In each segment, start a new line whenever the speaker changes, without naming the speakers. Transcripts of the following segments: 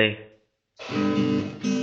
Namaste.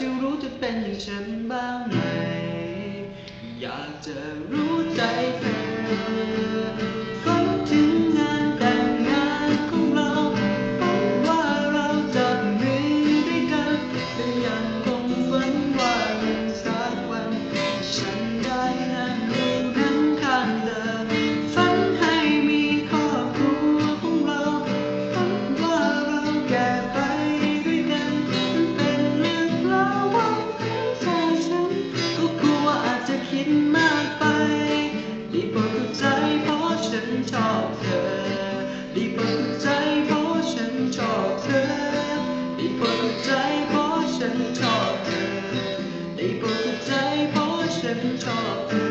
จะรู้จะเป็นอย่างฉันบ้างไหม อยากจะรู้ใจเธอ คิดมากไป ดีปรดเข้าใจเพราะฉันชอบเธอ ดีปวดเข้าใจเพราะฉันชอบเธอ ดีปวดเข้าใจเพราะฉันชอบเธอ ดีปวดเข้าใจเพราะฉันชอบเธอ